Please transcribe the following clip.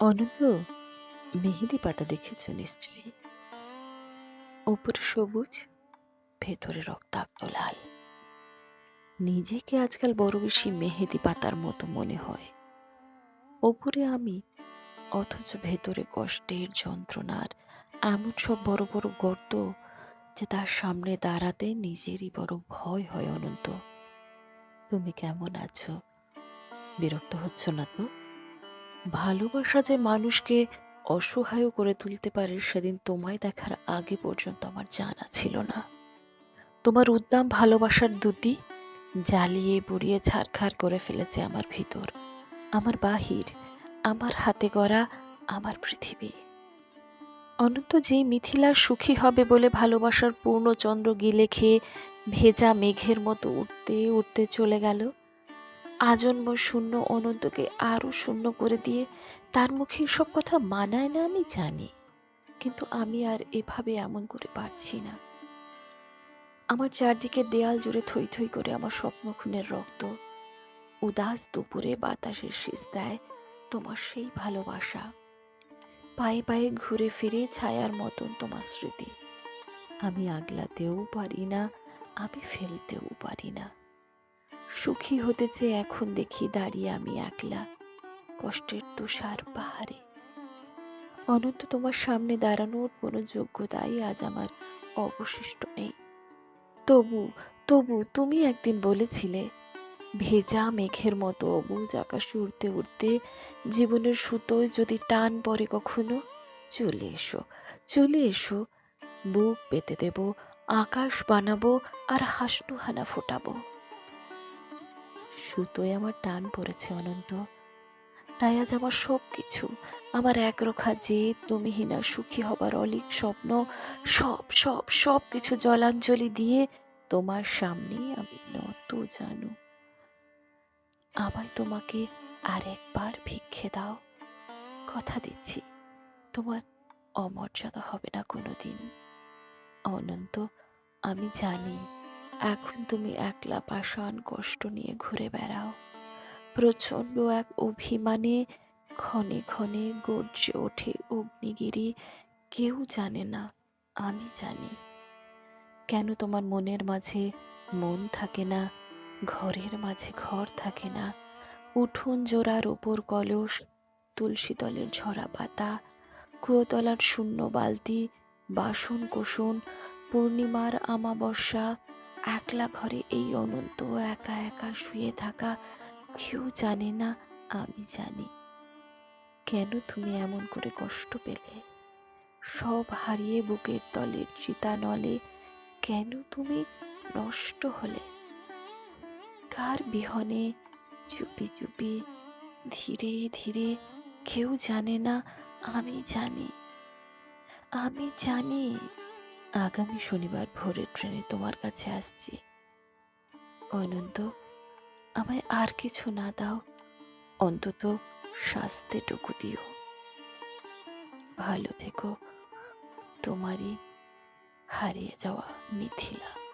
অনন্ত মেহেদি পাতা দেখেছ নিশ্চয়ই? ওপরে সবুজ, ভেতরে রক্তাক্ত লাল। নিজেকে আজকাল বড় বেশি মেহেদি পাতার মতো মনে হয়। ওপরে আমি, অথচ ভেতরে কষ্টের যন্ত্রণার এমন সব বড় বড় গর্ত যে তার সামনে দাঁড়াতে নিজেরই বড় ভয় হয় অনন্ত। তুমি কেমন আছো? বিরক্ত হচ্ছ না তো? ভালোবাসা যে মানুষকে অসহায় করে তুলতে পারে সেদিন তোমায় দেখার আগে পর্যন্ত আমার জানা ছিল না। তোমার উদ্দাম ভালোবাসার দুটি জ্বালিয়ে বুড়িয়ে ছারখার করে ফেলেছে আমার ভিতর। আমার বাহির, আমার হাতে গড়া, আমার পৃথিবী। অনন্ত যে মিথিলা সুখী হবে বলে ভালোবাসার পূর্ণচন্দ্র গিলে খেয়ে ভেজা মেঘের মতো উঠতে উঠতে চলে গেল আজন্ম শূন্য অনন্তকে আরও শূন্য করে দিয়ে তার মুখে সব কথা মানায় না আমি জানি, কিন্তু আমি আর এভাবে এমন করে পারছি না। আমার চারদিকে দেয়াল জুড়ে থই থই করে আমার স্বপ্ন খুনের রক্ত। উদাস দুপুরে বাতাসের শীষ দেয় তোমার সেই ভালোবাসা। পায়ে পায়ে ঘুরে ফিরে ছায়ার মতন তোমার স্মৃতি। আমি আগলাতেও পারি না, আমি ফেলতেও পারি না। সুখী হতে চেয়ে এখন দেখি দাঁড়িয়ে আমি একলা, কষ্টের তুষার পাহাড়ে। অনন্ত তোমার সামনে দাঁড়ানোর কোনো যোগ্যতাই আজ আমার অবশিষ্ট নেই। তবু তবু তুমি একদিন বলেছিলে, ভেজা মেঘের মতো অবুজ আকাশে উড়তে উড়তে জীবনের সুতোয় যদি টান পড়ে কখনো, চলে এসো চলে এসো, বুক পেতে দেব, আকাশ বানাবো আর হাসনু হানা ফোটাবো। সুতোয় আমার টান পড়েছে অনন্ত। তাই আজ আমার সব কিছু আমার একরোখা যে তুমিহীনা সুখী হবার অলিক স্বপ্ন, সব সব সব কিছু জলাঞ্জলি দিয়ে তোমার সামনে আমি নত জানু। আমায় তোমাকে আর একবার ভিক্ষে দাও। কথা দিচ্ছি, তোমার অমর্যাদা হবে না কোনোদিন। অনন্ত, আমি জানি এখন তুমি একলা পাষাণ কষ্ট নিয়ে ঘুরে বেড়াও। প্রচণ্ড এক অভিমানে ক্ষণে ক্ষণে গর্জে ওঠে অগ্নিগিরি। কেউ জানে না, আমি জানি। কেন তোমার মনের মাঝে মন থাকে না, ঘরের মাঝে ঘর থাকে না? উঠোন জোড়ার ওপর কলস, তুলসী তলের ঝরা পাতা, কুয়োতলার শূন্য বালতি বাসন কোষণ পূর্ণিমার আমাবস্যা একলা ঘরে এই অনন্ত একা একা শুয়ে থাকা কেউ জানে না, আমি জানি। কেন তুমি এমন করে কষ্ট পেলে? সব হারিয়ে বুকের তলের চিতা নলে কেন তুমি নষ্ট হলে? কার বিহনে চুপি চুপি ধীরে ধীরে কেউ জানে না, আমি জানি। আমি জানি আগামী শনিবার ভোরের ট্রেনে তোমার কাছে আসছি। অনন্ত, আমায় আর কিছু না দাও, অন্তত শাস্তিটুকু দিও। ভালো থেকো, তোমারই হারিয়ে যাওয়া মিথিলা।